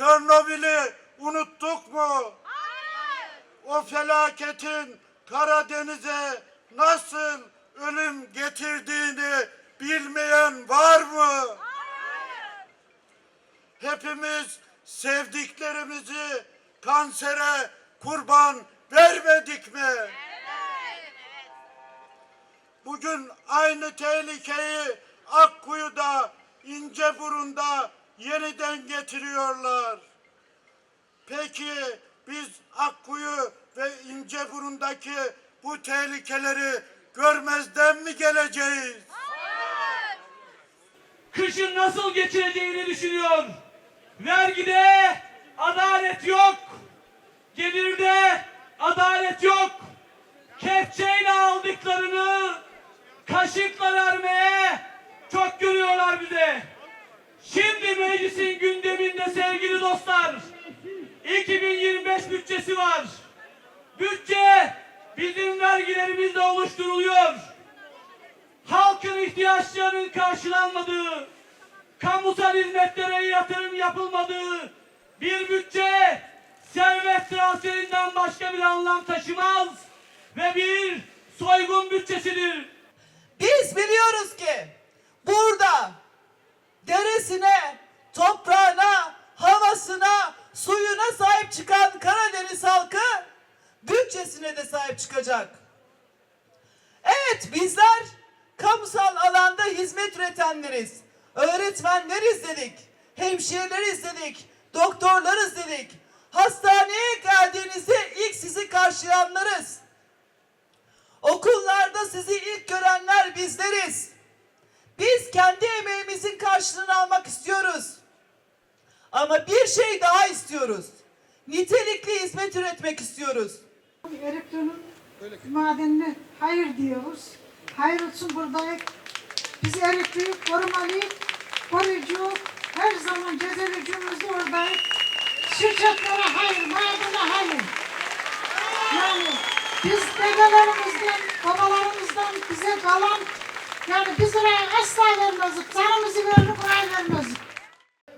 Çernobil'i unuttuk mu? O felaketin Karadeniz'e nasıl ölüm getirdiğini bilmeyen var mı? Hepimiz sevdiklerimizi kansere kurban vermedik mi? Bugün aynı tehlikeyi Akkuyu'da, İnceburun'da yeniden getiriyorlar. Peki biz Akkuyu ve İnceburun'daki bu tehlikeleri görmezden mi geleceğiz? kışın nasıl geçireceğini düşünüyor. Vergide adalet yok. Gelirde adalet yok. Kepçeyle aldıklarını kaşıkla vermeye çok görüyorlar bize. Dostlar 2025 bütçesi var. Bütçe bizim vergilerimizle oluşturuluyor halkın ihtiyaçlarının karşılanmadığı, kamusal hizmetlere yatırım yapılmadığı bir bütçe servet transferinden başka bir anlam taşımaz ve bir soygun bütçesidir. Biz biliyoruz ki burada deresine, havasına, sahip çıkan Karadeniz halkı bütçesine de sahip çıkacak. Evet bizler kamusal alanda hizmet üretenleriz. Öğretmenleriz dedik, hemşireleriz dedik, doktorlarız dedik. Hastaneye geldiğinizde ilk sizi karşılayanlarız. Okullarda sizi ilk görenler bizleriz. Biz kendi emeğimizin karşılığını almak istiyoruz. Ama bir şey daha istiyoruz. Nitelikli hizmet üretmek istiyoruz. Elektronik madenine hayır diyoruz. Hayır olsun buradayız. Biz elektriği korumalıyız. Koruyucu her zaman cezaevcimizde oradayız. Şirketlere hayır, madene hayır. Yani biz dedelerimizden, babalarımızdan bize kalan yani biz oraya asla vermezdik. Canımızı verdik, oraya vermezdik.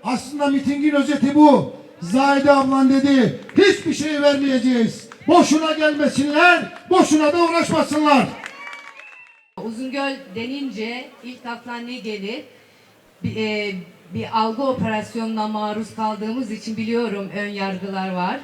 Aslında mitingin özeti bu. Zahide ablan dedi, hiçbir şey vermeyeceğiz. Boşuna gelmesinler, boşuna da uğraşmasınlar. Uzungöl denince ilk akla ne gelir? Bir, e, bir algı operasyonuna maruz kaldığımız için biliyorum ön yargılar var.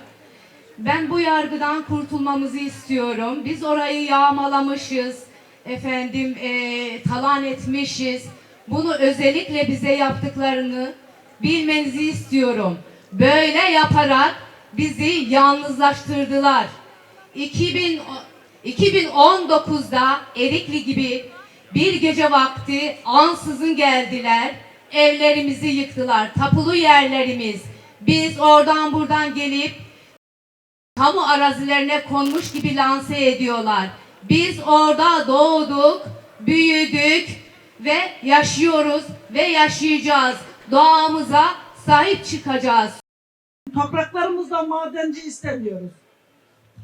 Ben bu yargıdan kurtulmamızı istiyorum. Biz orayı yağmalamışız, efendim e, talan etmişiz. Bunu özellikle bize yaptıklarını bilmenizi istiyorum. Böyle yaparak bizi yalnızlaştırdılar. 2000 2019'da Erikli gibi bir gece vakti ansızın geldiler. Evlerimizi yıktılar. Tapulu yerlerimiz. Biz oradan buradan gelip kamu arazilerine konmuş gibi lanse ediyorlar. Biz orada doğduk, büyüdük ve yaşıyoruz ve yaşayacağız. Doğamıza sahip çıkacağız. Topraklarımızda madenci istemiyoruz.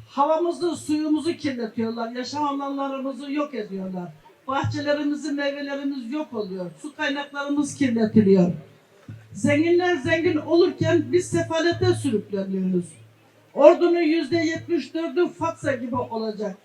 Havamızı, suyumuzu kirletiyorlar. Yaşam alanlarımızı yok ediyorlar. Bahçelerimizi, meyvelerimiz yok oluyor. Su kaynaklarımız kirletiliyor. Zenginler zengin olurken biz sefalete sürükleniyoruz. Ordunun yüzde yetmiş dördü Fatsa gibi olacak.